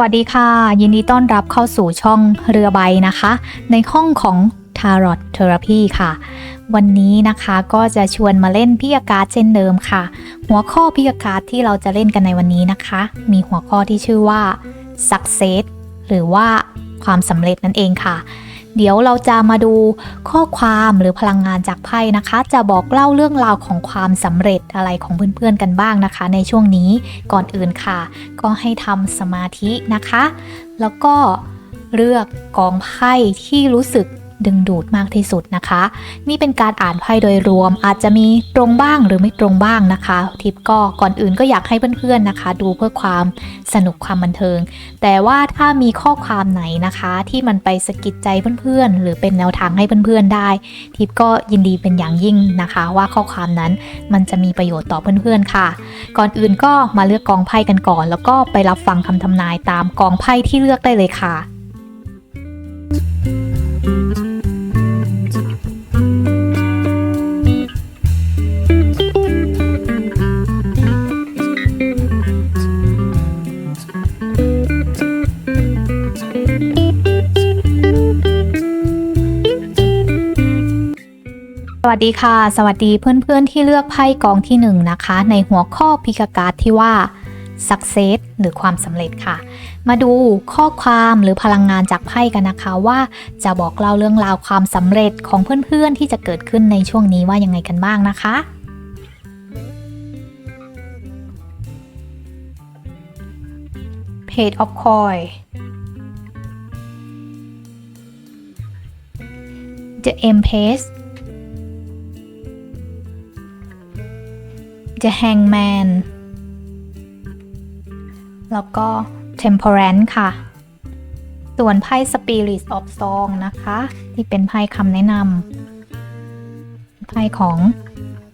วัสดีค่ะ ยินดีต้อนรับเข้าสู่ช่องเรือใบนะคะ ในห้องของ Tarot Therapy ค่ะ วันนี้นะคะก็จะชวนมาเล่นพิยาการเช่นเดิมค่ะ หัวข้อพิยาการที่เราจะเล่นกันในวันนี้นะคะ มีหัวข้อที่ชื่อว่า success หรือว่าความสำเร็จนั่นเองค่ะ เดี๋ยวเราจะมาดูข้อความหรือพลังงานจากไพ่นะคะ จะบอกเล่าเรื่องราวของความสำเร็จอะไรของเพื่อนๆกันบ้างนะคะ ในช่วงนี้ก่อนอื่นค่ะ ก็ให้ทำสมาธินะคะ แล้วก็เลือกกองไพ่ที่รู้สึก ดึงดูดมากที่สุดนะคะ นี่เป็นการอ่านไพ่โดยรวม อาจจะมีตรงบ้างหรือไม่ตรงบ้างนะคะ ทิปก็ก่อนอื่นก็อยากให้เพื่อนๆนะคะ ดูเพื่อความสนุกความบันเทิง แต่ว่าถ้ามีข้อความไหนนะคะ ที่มันไปสะกิดใจเพื่อนๆ หรือเป็นแนวทางให้เพื่อนๆได้ ทิปก็ยินดีเป็นอย่างยิ่งนะคะ ว่าข้อความนั้นมันจะมีประโยชน์ต่อเพื่อนๆค่ะ ก่อนอื่นก็มาเลือกกองไพ่กันก่อน แล้วก็ไปรับฟังคำทำนายตามกองไพ่ที่เลือกได้เลยค่ะส วัสดีค่ะ สวัสดีเพื่อนๆที่เลือกไพ่กองที่หนึ่งนะคะ ในหัวข้อพิกการ์ดที่ว่า success หรือความสำเร็จค่ะ มาดูข้อความหรือพลังงานจากไพ่กันนะคะ ว่าจะบอกเล่าเรื่องราวความสำเร็จของเพื่อนๆที่จะเกิดขึ้นในช่วงนี้ว่ายังไงกันบ้างนะคะ Page of Coin The Empress The Hangman แล้วก็ Temperance ค่ะ ส่วนไพ่ Spirit of Song นะคะ ที่เป็นไพ่คำแนะนำไพ่ของ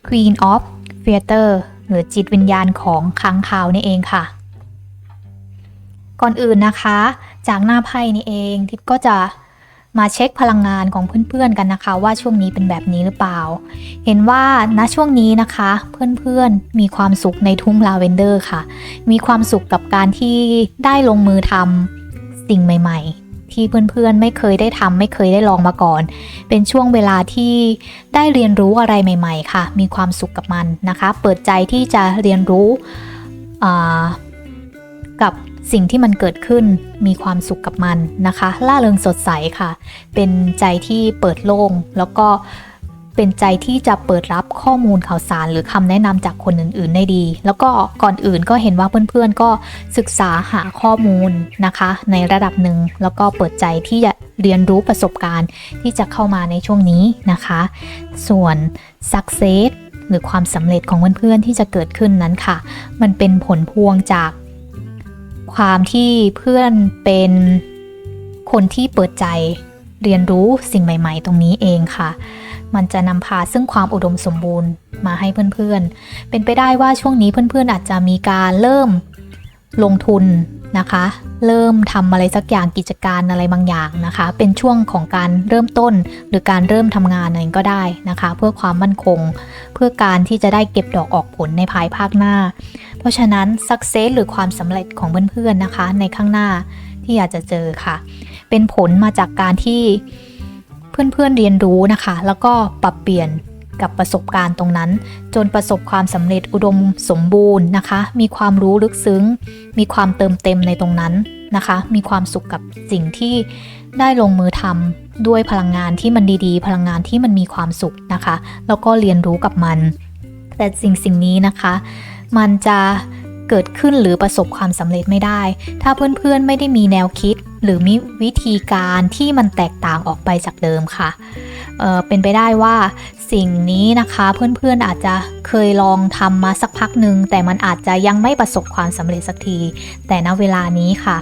Queen of Theater หรือจิตวิญญาณของค้างคาวนี่เองค่ะ ก่อนอื่นนะคะ จากหน้าไพ่นี่เองทิปก็จะ มาเช็คพลังงานของเพื่อนๆกันนะคะ ว่าช่วงนี้เป็นแบบนี้หรือเปล่า เห็นว่าณช่วงนี้นะคะ เพื่อนๆมีความสุขในทุ่งลาเวนเดอร์ค่ะ มีความสุขกับการที่ได้ลงมือทำสิ่งใหม่ๆที่เพื่อนๆไม่เคยได้ทำไม่เคยได้ลองมาก่อน เป็นช่วงเวลาที่ได้เรียนรู้อะไรใหม่ ๆ ค่ะ มีความสุขกับมันนะคะ เปิดใจที่จะเรียนรู้กับ สิ่งที่มันเกิดขึ้นมีความสุขกับมันนะคะ ล่าเริงสดใสค่ะ เป็นใจที่เปิดโล่งแล้วก็เป็นใจที่จะเปิดรับข้อมูลข่าวสาร หรือคำแนะนำจากคนอื่น ๆ ได้ดี แล้วก็ก่อนอื่นก็เห็นว่าเพื่อน ๆ ก็ศึกษาหาข้อมูลนะคะ ในระดับหนึ่งแล้วก็เปิดใจที่จะเรียนรู้ประสบการณ์ที่จะเข้ามาในช่วงนี้นะคะ ส่วน success หรือความสำเร็จของเพื่อนๆที่จะเกิดขึ้นนั้นค่ะ มันเป็นผลพวงจาก ความที่เพื่อนเป็นคนที่เปิดใจเรียนรู้สิ่งใหม่ ๆ ตรงนี้เองค่ะ มันจะนำพาซึ่งความอุดมสมบูรณ์มาให้เพื่อนๆ เป็นไปได้ว่าช่วงนี้เพื่อนๆ อาจจะมีการเริ่มลงทุนนะคะ เริ่มทำอะไรสักอย่างกิจการอะไรบางอย่างนะคะ เป็นช่วงของการเริ่มต้น หรือการเริ่มทำงานอะไรก็ได้นะคะ เพื่อความมั่นคง เพื่อการที่จะได้เก็บดอกออกผลในภายภาคหน้า ราะฉะนั้น success หรือความสำเร็จของเพื่อนๆนะคะ ในข้างหน้าที่อยากจะเจอค่ะ เป็นผลมาจากการที่เพื่อนๆเรียนรู้นะคะ แล้วก็ปรับเปลี่ยนกับประสบการณ์ตรงนั้น จนประสบความสำเร็จอุดมสมบูรณ์นะคะ มีความรู้ลึกซึ้ง มีความเติมเต็มในตรงนั้นนะคะ มีความสุขกับสิ่งที่ได้ลงมือทำด้วยพลังงานที่มันดีๆ พลังงานที่มันมีความสุขนะคะ แล้วก็เรียนรู้กับมัน แต่สิ่งสิ่งนี้นะคะ มันจะเกิดขึ้นหรือประสบความสำเร็จไม่ได้ ถ้าเพื่อนๆไม่ได้มีแนวคิด หรือมีวิธีการที่มันแตกต่างออกไปจากเดิมค่ะเเป็นไปได้ว่าสิ่งนี้นะคะเพื่อนๆอาจจะเคยลองทำมาสักพักหนึ่งแต่มันอาจจะยังไม่ประสบความสำเร็จสักที แต่ณเวลานี้ค่ะ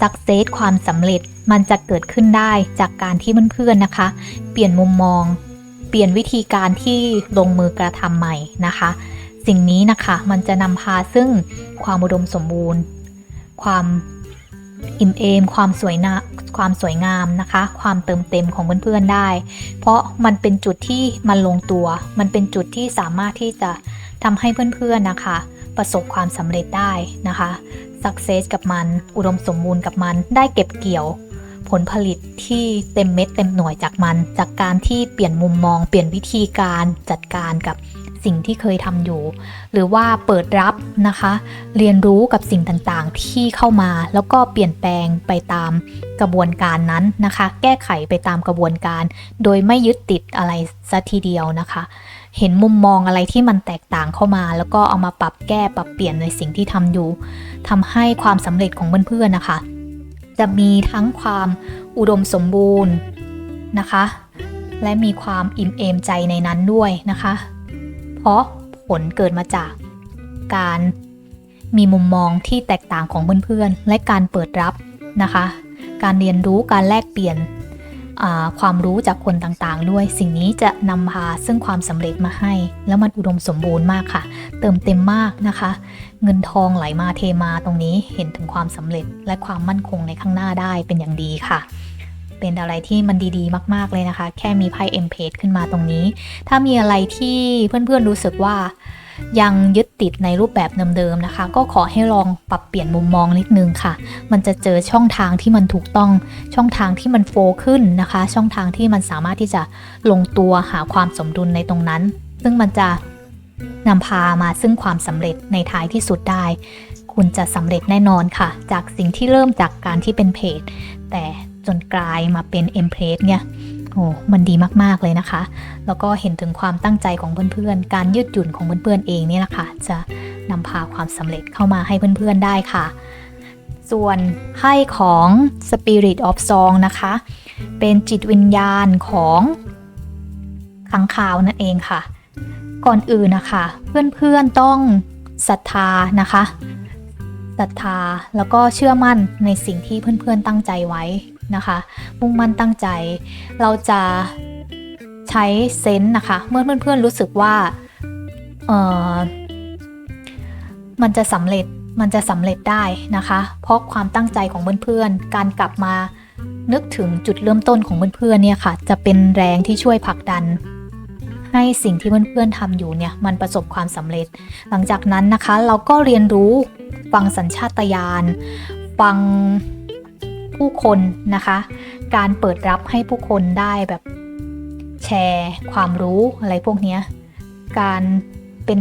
สักเซสความสำเร็จมันจะเกิดขึ้นได้จากการที่เพื่อนๆนะคะ เปลี่ยนมุมมอง เปลี่ยนวิธีการที่ลงมือกระทำใหม่นะคะ สิ่งนี้นะคะมันจะนำพาซึ่งความอุดมสมบูรณ์ ความอิ่มเอม ความสวยนาความสวยงามนะคะ ความเติมเต็มของเพื่อนๆได้ เพราะมันเป็นจุดที่มันลงตัว มันเป็นจุดที่สามารถที่จะทำให้เพื่อนๆนะคะ ประสบความสำเร็จได้นะคะสักเซสกับมัน อุดมสมบูรณ์กับมัน ได้เก็บเกี่ยวผลผลิตที่เต็มเม็ดเต็มหน่วยจากมัน จากการที่เปลี่ยนมุมมอง เปลี่ยนวิธีการจัดการกับ สิ่งที่เคยทำอยู่ หรือว่าเปิดรับนะคะ เรียนรู้กับสิ่งต่างๆ ที่เข้ามา แล้วก็เปลี่ยนแปลงไปตามกระบวนการนั้นนะคะ แก้ไขไปตามกระบวนการ โดยไม่ยึดติดอะไรซะทีเดียวนะคะ เห็นมุมมองอะไรที่มันแตกต่างเข้ามา แล้วก็เอามาปรับแก้ปรับเปลี่ยนในสิ่งที่ทำอยู่ทำให้ความสำเร็จของเพื่อนๆนะคะ จะมีทั้งความอุดมสมบูรณ์นะคะและมีความอิ่มเอมใจในนั้นด้วยนะคะ เพราะผลเกิดมาจากการมีมุมมองที่แตกต่างของเพื่อนๆ และการเปิดรับนะคะ การเรียนรู้การแลกเปลี่ยนความรู้จากคนต่างๆ ด้วย สิ่งนี้จะนำพาซึ่งความสำเร็จมาให้ แล้วมันอุดมสมบูรณ์มากค่ะ เติมเต็มมากนะคะ เงินทองไหลมาเทมาตรงนี้เห็นถึงความสำเร็จและความมั่นคงในข้างหน้าได้เป็นอย่างดีค่ะ เป็นอะไรที่มันดีๆ มาก ๆ เลยนะคะ แค่มีไพ่เอ็มเพจขึ้นมาตรงนี้ ถ้ามีอะไรที่เพื่อนๆรู้สึกว่ายังยึดติดในรูปแบบเดิมๆนะคะ ก็ขอให้ลองปรับเปลี่ยนมุมมองนิดนึงค่ะ มันจะเจอช่องทางที่มันถูกต้อง ช่องทางที่มันโฟขึ้นนะคะ ช่องทางที่มันสามารถที่จะลงตัวหาความสมดุลในตรงนั้น ซึ่งมันจะนำพามาซึ่งความสำเร็จในท้ายที่สุดได้ คุณจะสำเร็จแน่นอนค่ะ จากสิ่งที่เริ่มจากการที่เป็นเพจ แต่ จนกลายมาเป็นเอ็มเพจเนี่ยโอ้มันดีมากๆเลยนะคะ แล้วก็เห็นถึงความตั้งใจของเพื่อนๆ การยืดหยุ่นของเพื่อนๆเองเนี่ยแหละค่ะจะนำพาความสำเร็จเข้ามาให้เพื่อนๆได้ค่ะ ส่วนไพ่ของ Spirit of Song นะคะ เป็นจิตวิญญาณของขังคาวนั่นเองค่ะ ก่อนอื่นนะคะ เพื่อนๆต้องศรัทธานะคะศรัทธาแล้วก็เชื่อมั่นในสิ่งที่เพื่อนๆตั้งใจไว้ นะคะ มุ่งมั่นตั้งใจ เราจะใช้เซนส์นะคะ เมื่อเพื่อนๆรู้สึกว่าเออมันจะสำเร็จมันจะสำเร็จได้นะคะ เพราะความตั้งใจของเพื่อนๆ การกลับมานึกถึงจุดเริ่มต้นของเพื่อนๆเนี่ยค่ะ จะเป็นแรงที่ช่วยผลักดัน ให้สิ่งที่เพื่อนๆทำอยู่เนี่ยมันประสบความสำเร็จ หลังจากนั้นนะคะ เราก็เรียนรู้ฟังสัญชาตญาณฟัง ผู้คนนะคะ การเปิดรับให้ผู้คนได้แบบแชร์ความรู้อะไรพวกนี้การเป็น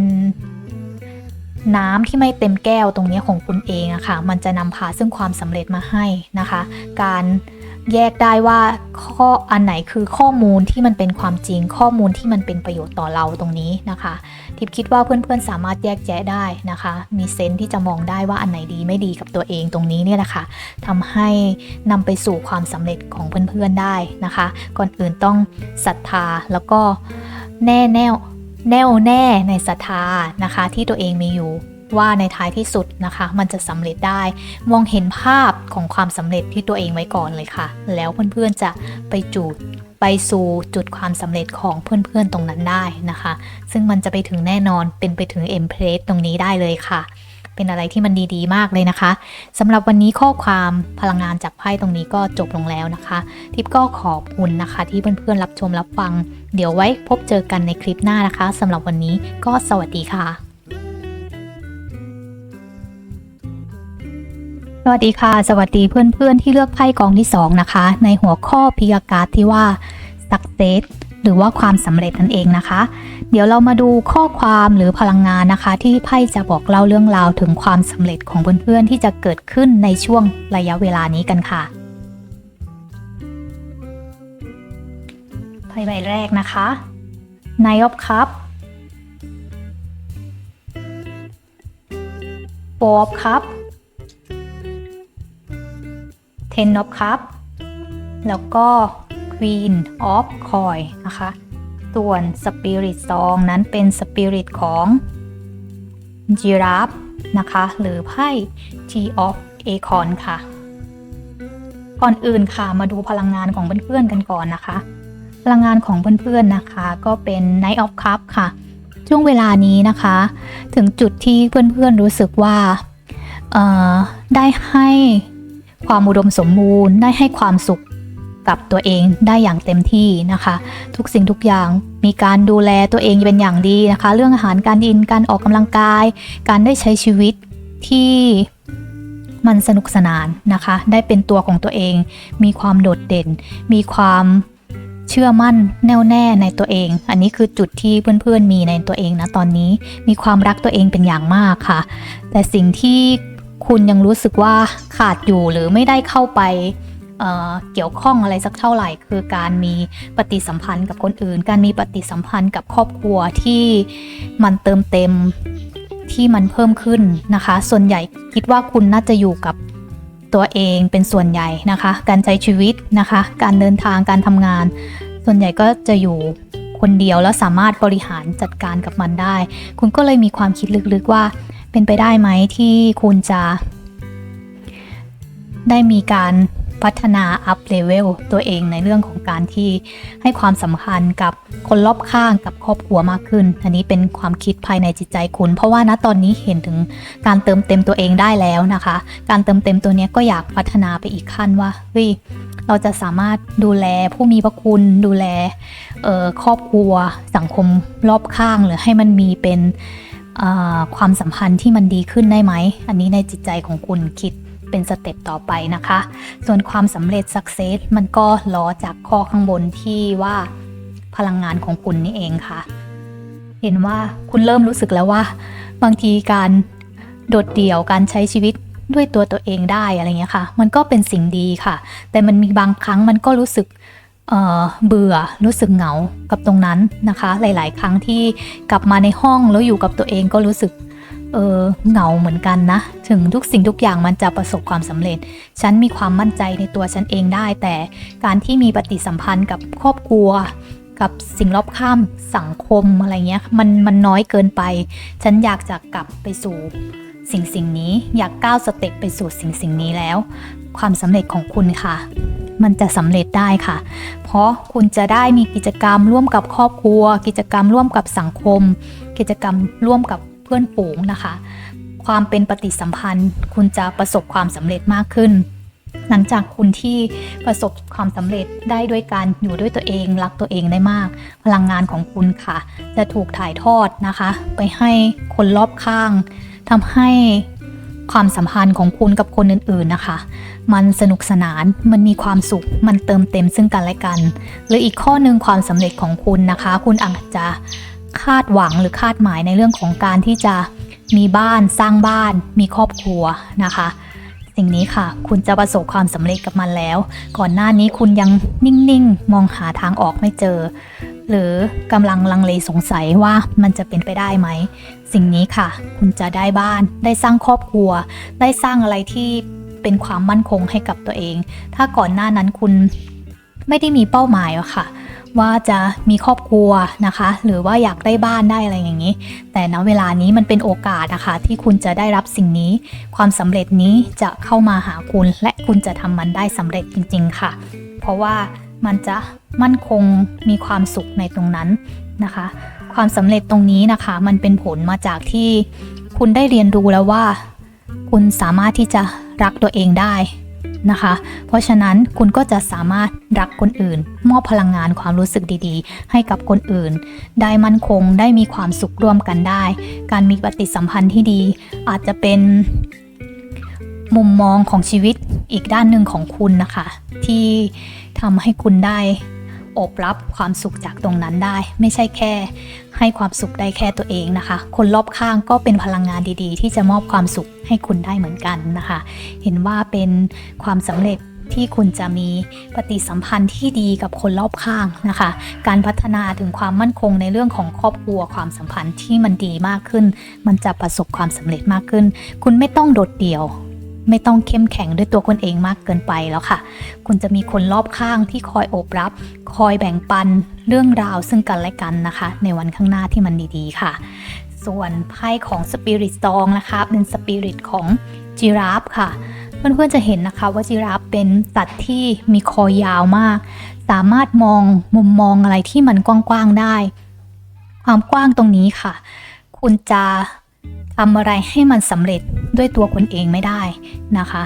น้ำที่ไม่เต็มแก้วตรงนี้ของคุณเองอะค่ะ มันจะนำพาซึ่งความสำเร็จมาให้นะคะ การแยกได้ว่าข้ออันไหนคือข้อมูลที่มันเป็นความจริง ข้อมูลที่มันเป็นประโยชน์ต่อเราตรงนี้นะคะ ทิพย์คิดว่าเพื่อนๆสามารถแยกแยะได้นะคะ มีเซนที่จะมองได้ว่าอันไหนดีไม่ดีกับตัวเองตรงนี้เนี่ยแหละค่ะทำให้นำไปสู่ความสำเร็จของเพื่อนๆได้นะคะ ก่อนอื่นต้องศรัทธาแล้วก็แน่แน่วแน่วแน่ในศรัทธานะคะ ที่ตัวเองมีอยู่ว่าในท้ายที่สุดนะคะ มันจะสำเร็จได้ มองเห็นภาพของความสำเร็จที่ตัวเองไว้ก่อนเลยค่ะ แล้วเพื่อนๆจะไปจูด ไปสู่จุดความสำเร็จของเพื่อนๆตรงนั้นได้นะคะ ซึ่งมันจะไปถึงแน่นอนเป็นไปถึงเอ็มเพลสตรงนี้ได้เลยค่ะ เป็นอะไรที่มันดีๆ มากเลยนะคะสำหรับวันนี้ข้อความพลังงานจากไพ่ตรงนี้ก็จบลงแล้วนะคะ ทิปก็ขอบคุณนะคะ ที่เพื่อนๆรับชมรับฟัง เดี๋ยวไว้พบเจอกันในคลิปหน้านะคะสำหรับวันนี้ก็สวัสดีค่ะ สวัสดีค่ะ สวัสดีเพื่อนๆ ที่เลือกไพ่กองที่ 2 นะคะ ในหัวข้อพิยาการที่ว่า success หรือว่าความสำเร็จนั่นเองนะคะ เดี๋ยวเรามาดูข้อความหรือพลังงานนะคะ ที่ไพ่จะบอกเล่าเรื่องราวถึงความสำเร็จของเพื่อนๆ ที่จะเกิดขึ้นในช่วงระยะเวลานี้กันค่ะไพ่ใบแรกนะคะ Nine of Cup Four of Cup Ten of Cup แล้วก็ Queen of Coin นะคะ ส่วน Spirit Song นั้นเป็น Spirit ของ Giraffe นะคะ หรือไพ่ T of Acorn ค่ะ ก่อนอื่นค่ะมาดูพลังงานของเพื่อนๆกันก่อนนะคะ พลังงานของเพื่อนๆนะคะ ก็เป็น Knight of Cups ค่ะ ช่วงเวลานี้นะคะ ถึงจุดที่เพื่อนๆรู้สึกว่าได้ให้ ความอุดมสมบูรณ์ได้ให้ความสุขกับตัวเองได้อย่างเต็มที่นะคะ ทุกสิ่งทุกอย่างมีการดูแลตัวเองเป็นอย่างดีนะคะ เรื่องอาหารการกินการออกกำลังกาย การได้ใช้ชีวิตที่มันสนุกสนานนะคะ ได้เป็นตัวของตัวเอง มีความโดดเด่น มีความเชื่อมั่นแน่วแน่ในตัวเอง อันนี้คือจุดที่เพื่อนๆมีในตัวเองนะตอนนี้ มีความรักตัวเองเป็นอย่างมากค่ะ แต่สิ่งที่ คุณยังรู้สึกว่าขาดอยู่หรือไม่ได้เข้าไปเเกี่ยวข้องอะไรสักเท่าไหร่ คือการมีปฏิสัมพันธ์กับคนอื่น การมีปฏิสัมพันธ์กับครอบครัวที่มันเติมเต็มที่มันเพิ่มขึ้นนะคะ ส่วนใหญ่คิดว่าคุณน่าจะอยู่กับตัวเองเป็นส่วนใหญ่นะคะ การใช้ชีวิตนะคะ การเดินทางการทำงาน ส่วนใหญ่ก็จะอยู่คนเดียวแล้วสามารถบริหารจัดการกับมันได้ คุณก็เลยมีความคิดลึกๆว่า เป็นไปได้ไหมที่คุณจะ ได้มีการพัฒนาอัพเลเวลตัวเองในเรื่องของการที่ให้ความสำคัญกับคนรอบข้างกับครอบครัวมากขึ้น อันนี้เป็นความคิดภายในจิตใจคุณ เพราะว่าณตอนนี้เห็นถึงการเติมเต็มตัวเองได้แล้วนะคะ การเติมเต็มตัวนี้ก็อยากพัฒนาไปอีกขั้นว่าเฮ้ยเราจะสามารถดูแลผู้มีพระคุณดูแลเอ่อครอบครัวสังคมรอบข้างหรือให้มันมีเป็น ความสัมพันธ์ที่มันดีขึ้นได้ไหม อันนี้ในจิตใจของคุณคิดเป็นสเต็ปต่อไปนะคะ ส่วนความสำเร็จ success มันก็ล้อจากข้อข้างบนที่ว่าพลังงานของคุณนี่เองค่ะ เห็นว่าคุณเริ่มรู้สึกแล้วว่า บางทีการโดดเดี่ยวการใช้ชีวิตด้วยตัวตัวเองได้อะไรเงี้ยค่ะ มันก็เป็นสิ่งดีค่ะ แต่มันมีบางครั้งมันก็รู้สึก เบื่อรู้สึกเหงากับตรงนั้นนะคะ หลาย ๆ ครั้งที่กลับมาในห้องแล้วอยู่กับตัวเองก็รู้สึกเออเหงาเหมือนกันนะ ถึงทุกสิ่งทุกอย่างมันจะประสบความสำเร็จ ฉันมีความมั่นใจในตัวฉันเองได้ แต่การที่มีปฏิสัมพันธ์กับครอบครัว กับสิ่งรอบข้ามสังคมอะไรเงี้ยมันมันน้อยเกินไป ฉันอยากจะกลับไปสู่สิ่งสิ่งนี้ อยากก้าวสเต็ปไปสู่สิ่งสิ่งนี้แล้ว ความสำเร็จของคุณค่ะ มันจะสำเร็จได้ค่ะ เพราะคุณจะได้มีกิจกรรมร่วมกับครอบครัว กิจกรรมร่วมกับสังคม กิจกรรมร่วมกับเพื่อนฝูงนะคะ ความเป็นปฏิสัมพันธ์ คุณจะประสบความสำเร็จมากขึ้น หลังจากคุณที่ประสบความสำเร็จได้ด้วยการอยู่ด้วยตัวเองรักตัวเองได้มาก พลังงานของคุณค่ะ จะถูกถ่ายทอดนะคะ ไปให้คนรอบข้างทำให้ ความสัมพันธ์ของคุณกับคนอื่นๆนะคะ มันสนุกสนาน มันมีความสุข มันเติมเต็มซึ่งกันและกัน หรืออีกข้อหนึ่งความสำเร็จของคุณนะคะ คุณอาจจะคาดหวังหรือคาดหมายในเรื่องของการที่จะมีบ้านสร้างบ้าน มีครอบครัวนะคะ สิ่งนี้ค่ะ คุณจะประสบความสำเร็จกับมันแล้ว ก่อนหน้านี้คุณยังนิ่งๆ มองหาทางออกไม่เจอ หรือกำลังลังเลสงสัยว่ามันจะเป็นไปได้ไหม สิ่งนี้ค่ะ คุณจะได้บ้าน ได้สร้างครอบครัว ได้สร้างอะไรที่เป็นความมั่นคงให้กับตัวเอง ถ้าก่อนหน้านั้นคุณไม่ได้มีเป้าหมายอะค่ะ ว่าจะมีครอบครัวนะคะ หรือว่าอยากได้บ้านได้อะไรอย่างนี้ แต่ณเวลานี้มันเป็นโอกาสนะคะ ที่คุณจะได้รับสิ่งนี้ ความสำเร็จนี้จะเข้ามาหาคุณ และคุณจะทำมันได้สำเร็จจริง ๆ ค่ะ เพราะว่า มันจะมั่นคงมีความสุขในตรงนั้นนะคะ ความสำเร็จตรงนี้นะคะ มันเป็นผลมาจากที่คุณได้เรียนรู้แล้วว่า คุณสามารถที่จะรักตัวเองได้นะคะ เพราะฉะนั้นคุณก็จะสามารถรักคนอื่น มอบพลังงานความรู้สึกดีๆ ให้กับคนอื่น ได้มั่นคงได้มีความสุขร่วมกันได้ การมีปฏิสัมพันธ์ที่ดี อาจจะเป็นมุมมองของชีวิตอีกด้านหนึ่งของคุณนะคะ ที่ ทำให้คุณได้อบรับความสุขจากตรงนั้นได้ ไม่ใช่แค่ ให้ความสุขได้แค่ตัวเองนะคะ คนรอบข้างก็เป็นพลังงานดีๆ ที่จะมอบความสุขให้คุณได้เหมือนกันนะคะ เห็นว่าเป็นความสำเร็จที่คุณจะมีปฏิสัมพันธ์ที่ดีกับคนรอบข้างนะคะ การพัฒนาถึงความมั่นคงในเรื่องของครอบครัวความสัมพันธ์ที่มันดีมากขึ้น มันจะประสบความสำเร็จมากขึ้น คุณไม่ต้องโดดเดี่ยว ไม่ต้องเข้มแข็งด้วยตัวคนเองมากเกินไปแล้วค่ะ คุณจะมีคนรอบข้างที่คอยโอบรับ คอยแบ่งปันเรื่องราวซึ่งกันและกันนะคะ ในวันข้างหน้าที่มันดีๆค่ะ ส่วนไพ่ของ Spirit Song นะคะ เป็น Spirit ของจิราฟค่ะ เพื่อนๆจะเห็นนะคะว่าจิราฟเป็นสัตว์ที่มีคอยาวมาก สามารถมองมุมมองอะไรที่มันกว้างๆได้ ความกว้างตรงนี้ค่ะ คุณจะ ทำอะไรให้มันสำเร็จด้วยตัวคุณเองไม่ได้นะคะ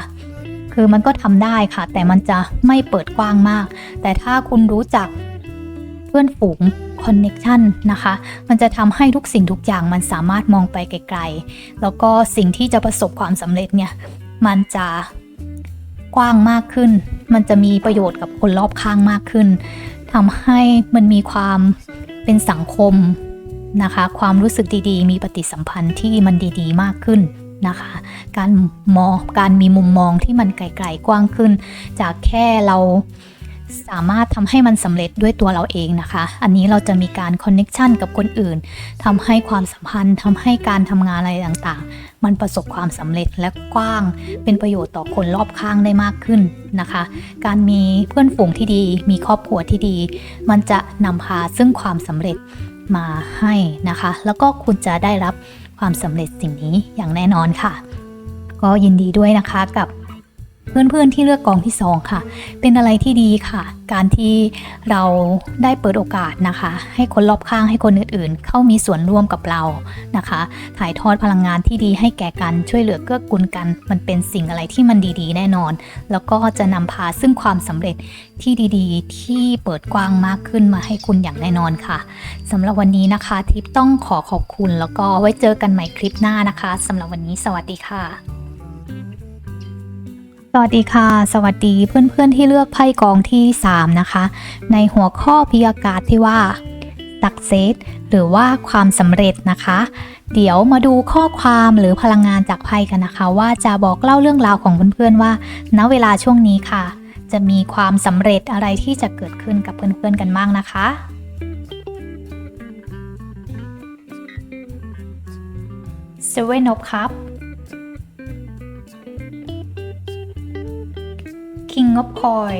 คือมันก็ทำได้ค่ะ แต่มันจะไม่เปิดกว้างมาก แต่ถ้าคุณรู้จักเพื่อนฝูงคอนเน็ชันนะคะ มันจะทำให้ทุกสิ่งทุกอย่างมันสามารถมองไปไกลๆ แล้วก็สิ่งที่จะประสบความสำเร็จเนี่ย มันจะกว้างมากขึ้น มันจะมีประโยชน์กับคนรอบข้างมากขึ้นทำให้มันมีความเป็นสังคม นะคะ ความรู้สึกดีๆ มีปฏิสัมพันธ์ที่มันดีๆ มากขึ้นนะคะ การมองการมีมุมมองที่มันไกลๆกว้างขึ้น จากแค่เราสามารถทำให้มันสำเร็จด้วยตัวเราเองนะคะ อันนี้เราจะมีการคอนเน็ชันกับคนอื่นทำให้ความสัมพันธ์ทำให้การทำงานอะไรต่างๆ มันประสบความสำเร็จและกว้าง เป็นประโยชน์ต่อคนรอบข้างได้มากขึ้นนะคะ การมีเพื่อนฝูงที่ดี มีครอบครัวที่ดี มันจะนำพาซึ่งความสำเร็จ มาให้นะคะ แล้วก็คุณจะได้รับความสำเร็จสิ่งนี้อย่างแน่นอนค่ะ ก็ยินดีด้วยนะคะกับ เพื่อนๆที่เลือกกองที่ 2 ค่ะ เป็นอะไรที่ดีค่ะ การที่เราได้เปิดโอกาสนะคะ ให้คนรอบข้างให้คนอื่นๆ เข้ามีส่วนร่วมกับเรานะคะ ถ่ายทอดพลังงานที่ดีให้แก่กันช่วยเหลือเกื้อกูลกัน มันเป็นสิ่งอะไรที่มันดีๆ แน่นอน แล้วก็จะนำพาซึ่งความสำเร็จที่ดีๆ ที่เปิดกว้างมากขึ้นมาให้คุณอย่างแน่นอนค่ะสำหรับวันนี้นะคะทิปต้องขอขอบคุณแล้วก็ไว้เจอกันใหม่คลิปหน้านะคะสำหรับวันนี้สวัสดีค่ะ สวัสดีค่ะ สวัสดีเพื่อนๆที่เลือกไพ่กองที่ 3 นะคะ ในหัวข้อพยากาศที่ว่า success หรือว่าความสำเร็จนะคะ เดี๋ยวมาดูข้อความหรือพลังงานจากไพ่กันนะคะ ว่าจะบอกเล่าเรื่องราวของเพื่อนๆว่า ณเวลาช่วงนี้ค่ะ จะมีความสำเร็จอะไรที่จะเกิดขึ้นกับเพื่อนๆกันบ้างนะคะ Seven งบคอย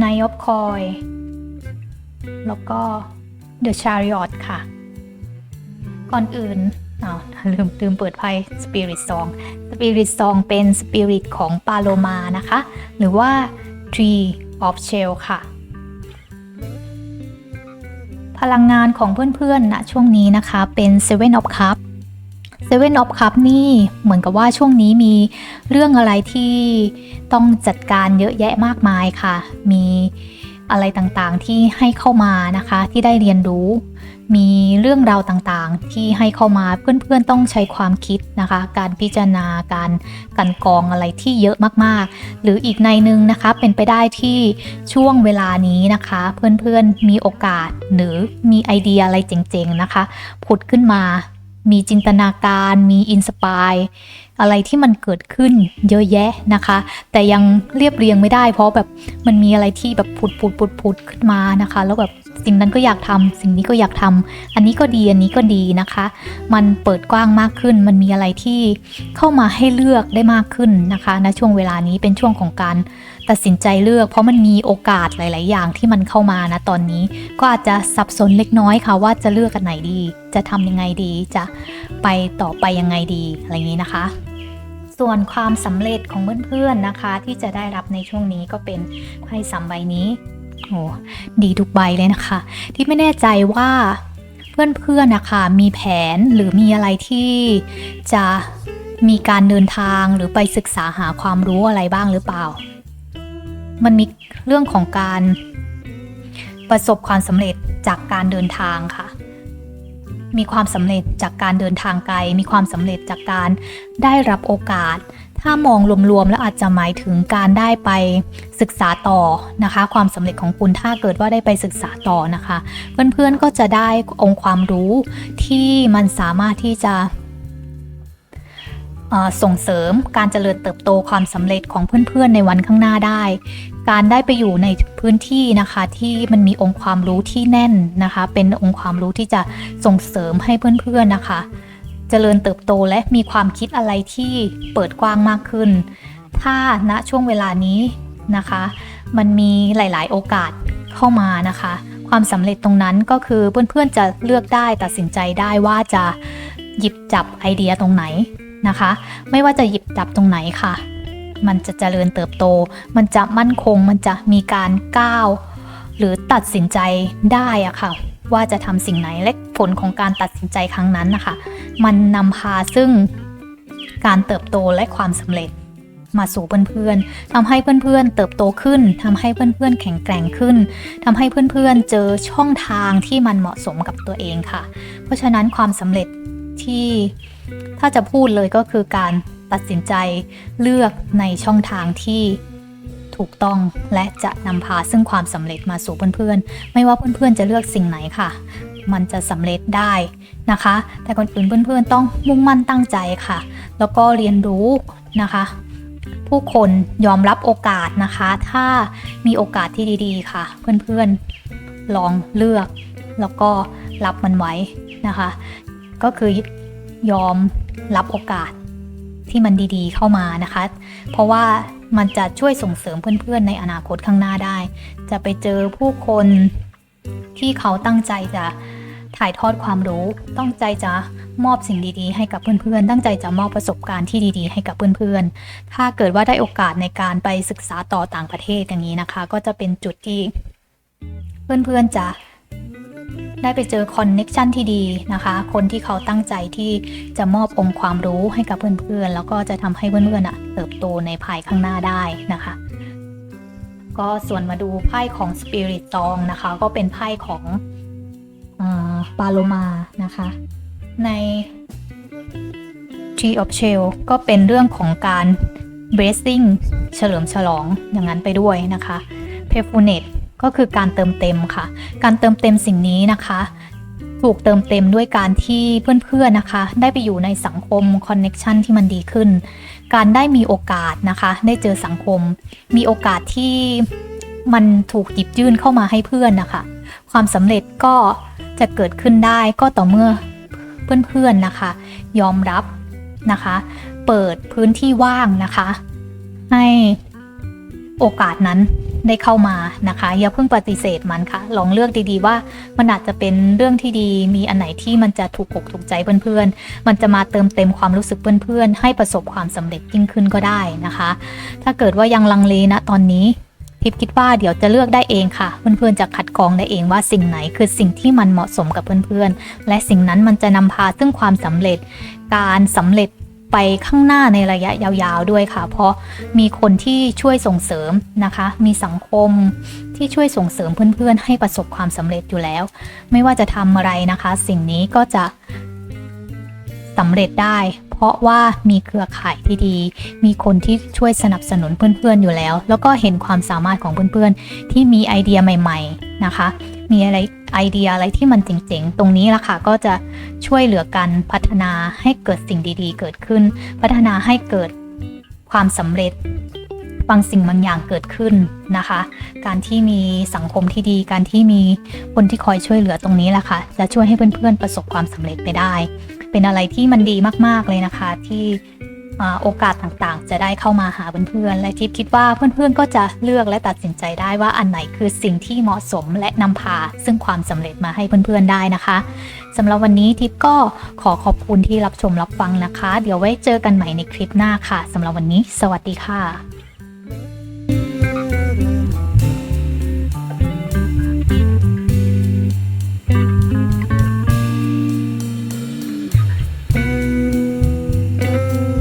ในยอบคอยแล้วก็ The Chariot ค่ะ ก่อนอื่นอ้าวลืมลืมเปิดไพ่ Spirit Song Spirit Song เป็น Spirit ของปาโลมานะคะ หรือว่า Tree of Shell ค่ะ พลังงานของเพื่อนๆณนะช่วงนี้นะคะเป็น Seven of Cups Seven of Cup นี่เหมือนกับว่าช่วงนี้มีเรื่องอะไรที่ต้องจัดการเยอะแยะมากมายค่ะ มีอะไรต่างๆที่ให้เข้ามานะคะ ที่ได้เรียนรู้ มีเรื่องราวต่างๆ ที่ให้เข้ามาเพื่อนๆต้องใช้ความคิดนะคะ การพิจารณาการกันกองอะไรที่เยอะมากๆ หรืออีกในหนึ่งนะคะเป็นไปได้ที่ช่วงเวลานี้นะคะ เพื่อนๆมีโอกาสหรือมีไอเดียอะไรเจ๋งๆนะคะ ผุดขึ้นมา มีจินตนาการ มีอินสปายอะไรที่มันเกิดขึ้นเยอะแยะนะคะ แต่ยังเรียบเรียงไม่ได้ เพราะแบบมันมีอะไรที่แบบผุดผุดผุดผุดขึ้นมานะคะ แล้วแบบสิ่งนั้นก็อยากทำสิ่งนี้ก็อยากทำอันนี้ก็ดีอันนี้ก็ดีนะคะ มันเปิดกว้างมากขึ้น มันมีอะไรที่เข้ามาให้เลือกได้มากขึ้นนะคะณช่วงเวลานี้เป็นช่วงของการ ตัดสินใจเลือกเพราะมันมีโอกาสหลาย ๆ อย่างที่มันเข้ามานะตอนนี้ ก็อาจจะสับสนเล็กน้อยค่ะว่าจะเลือกกันไหนดี จะทำยังไงดีจะไปต่อไปยังไงดีอะไรอย่างนี้นะคะ ส่วนความสำเร็จของเพื่อน ๆ นะคะ ที่จะได้รับในช่วงนี้ก็เป็นไพ่สามใบนี้โอ้ดีทุกใบเลยนะคะ ที่ไม่แน่ใจว่าเพื่อนๆนะคะมีแผนหรือมีอะไรที่จะมีการเดินทางหรือไปศึกษาหาความรู้อะไรบ้างหรือเปล่า มันมีเรื่องของการประสบความสำเร็จจากการเดินทางค่ะ มีความสำเร็จจากการเดินทางไกล มีความสำเร็จจากการได้รับโอกาส ถ้ามองรวมๆแล้วอาจจะหมายถึงการได้ไปศึกษาต่อนะคะ ความสำเร็จของคุณถ้าเกิดว่าได้ไปศึกษาต่อนะคะ เพื่อนๆก็จะได้องค์ความรู้ที่มันสามารถที่จะ ส่งเสริมการเจริญเติบโตความสำเร็จของเพื่อนๆในวันข้างหน้าได้ การได้ไปอยู่ในพื้นที่นะคะที่มันมีองค์ความรู้ที่แน่นนะคะ เป็นองค์ความรู้ที่จะส่งเสริมให้เพื่อนๆนะคะ เจริญเติบโตและมีความคิดอะไรที่เปิดกว้างมากขึ้น ถ้าณช่วงเวลานี้นะคะ มันมีหลายๆ โอกาสเข้ามานะคะความสำเร็จตรงนั้นก็คือเพื่อนๆจะเลือกได้ตัดสินใจได้ว่าจะหยิบจับไอเดียตรงไหน นะคะ ไม่ว่าจะหยิบจับตรงไหนค่ะ มันจะเจริญเติบโต มันจะมั่นคง มันจะมีการก้าว หรือตัดสินใจได้อะค่ะ ว่าจะทำสิ่งไหนและผลของการตัดสินใจครั้งนั้นนะคะ มันนำพาซึ่งการเติบโตและความสำเร็จมาสู่เพื่อนๆทำให้เพื่อนๆ เติบโตขึ้นทำให้เพื่อนๆ แข็งแกร่งขึ้นทำให้เพื่อนๆ เจอช่องทางที่มันเหมาะสมกับตัวเองค่ะ เพราะฉะนั้นความสำเร็จที่ ถ้าจะพูดเลยก็คือการตัดสินใจเลือกในช่องทางที่ถูกต้องและจะนำพาซึ่งความสำเร็จมาสู่เพื่อนๆ ไม่ว่าเพื่อนๆจะเลือกสิ่งไหนค่ะ มันจะสำเร็จได้นะคะ แต่ก่อนอื่นเพื่อนๆ ต้องมุ่งมั่นตั้งใจค่ะ แล้วก็เรียนรู้นะคะ ผู้คนยอมรับโอกาสนะคะ ถ้ามีโอกาสที่ดีๆ ค่ะ เพื่อนๆลองเลือก แล้วก็รับมันไว้นะคะ ก็คือ ยอมรับโอกาสที่มันดีๆเข้ามานะคะ เพราะว่ามันจะช่วยส่งเสริมเพื่อนๆ ในอนาคตข้างหน้าได้ จะไปเจอผู้คนที่เขาตั้งใจจะถ่ายทอดความรู้ ตั้งใจจะมอบสิ่งดีๆ ให้กับเพื่อนๆ ตั้งใจจะมอบประสบการณ์ที่ดีๆ ให้กับเพื่อนๆ ถ้าเกิดว่าได้โอกาสในการไปศึกษาต่อต่างประเทศอย่างนี้นะคะ ก็จะเป็นจุดที่เพื่อนๆ จะ ได้ไปเจอคอนเน็กชันที่ดีนะคะ คนที่เขาตั้งใจที่จะมอบองค์ความรู้ให้กับเพื่อนๆ แล้วก็จะทำให้เพื่อนๆอะเติบโตในภายข้างหน้าได้นะคะ ก็ส่วนมาดูไพ่ของ Spirit s o n g นะคะ ก็เป็นไพ่ของปาโลมานะคะ ใน Tree of Shell ก็เป็นเรื่องของการ blessing เฉลิมฉลองอย่างนั้นไปด้วยนะคะ p e f u n e t ก็คือการเติมเต็มค่ะ การเติมเต็มสิ่งนี้นะคะ ถูกเติมเต็มด้วยการที่เพื่อนๆนะคะ ได้ไปอยู่ในสังคมคอนเน็ชันที่มันดีขึ้น การได้มีโอกาสนะคะ ได้เจอสังคม มีโอกาสที่มันถูกหยิบยื่นเข้ามาให้เพื่อนนะคะ ความสำเร็จก็จะเกิดขึ้นได้ก็ต่อเมื่อเพื่อนๆนะคะ ยอมรับนะคะ เปิดพื้นที่ว่างนะคะ ให้โอกาสนั้น ได้เข้ามานะคะ อย่าเพิ่งปฏิเสธมันค่ะ ลองเลือกดีๆว่ามันอาจจะเป็นเรื่องที่ดีมีอันไหนที่มันจะถูกอกถูกใจเพื่อนๆ มันจะมาเติมเต็มความรู้สึกเพื่อนๆ ให้ประสบความสำเร็จยิ่งขึ้นก็ได้นะคะ ถ้าเกิดว่ายังลังเลนะตอนนี้ทิพย์คิดว่าเดี๋ยวจะเลือกได้เองค่ะ เพื่อนๆจะคัดกรองได้เองว่าสิ่งไหนคือสิ่งที่มันเหมาะสมกับเพื่อนๆ และสิ่งนั้นมันจะนำพาซึ่งความสำเร็จ การสำเร็จ ไปข้างหน้าในระยะยาวๆด้วยค่ะ เพราะมีคนที่ช่วยส่งเสริมนะคะ มีสังคมที่ช่วยส่งเสริมเพื่อนๆ ให้ประสบความสำเร็จอยู่แล้ว ไม่ว่าจะทำอะไรนะคะ สิ่งนี้ก็จะสำเร็จได้ เพราะว่ามีเครือข่ายที่ดี มีคนที่ช่วยสนับสนุนเพื่อนๆอยู่แล้ว แล้วก็เห็นความสามารถของเพื่อนๆ ที่มีไอเดียใหม่ ๆนะคะ มีอะไรไอเดียอะไรที่มันเจ๋งๆ ตรงนี้ล่ะค่ะก็จะช่วยเหลือกันพัฒนาให้เกิดสิ่งดีๆ เกิดขึ้น พัฒนาให้เกิดความสำเร็จบางสิ่งบางอย่างเกิดขึ้นนะคะ การที่มีสังคมที่ดี การที่มีคนที่คอยช่วยเหลือตรงนี้แหละค่ะ จะช่วยให้เพื่อนๆประสบความสำเร็จไปได้ เป็นอะไรที่มันดีมากๆเลยนะคะ ที่ โอกาสต่างๆ จะได้เข้ามาหาเพื่อนๆ และทิพย์คิดว่าเพื่อนๆ ก็จะเลือกและตัดสินใจได้ว่าอันไหนคือสิ่งที่เหมาะสมและนำพา ซึ่งความสำเร็จมาให้เพื่อนๆ ได้นะคะสำหรับวันนี้ทิพย์ก็ขอขอบคุณที่รับชมรับฟังนะคะ เดี๋ยวไว้เจอกันใหม่ในคลิปหน้าค่ะสำหรับวันนี้ สวัสดีค่ะ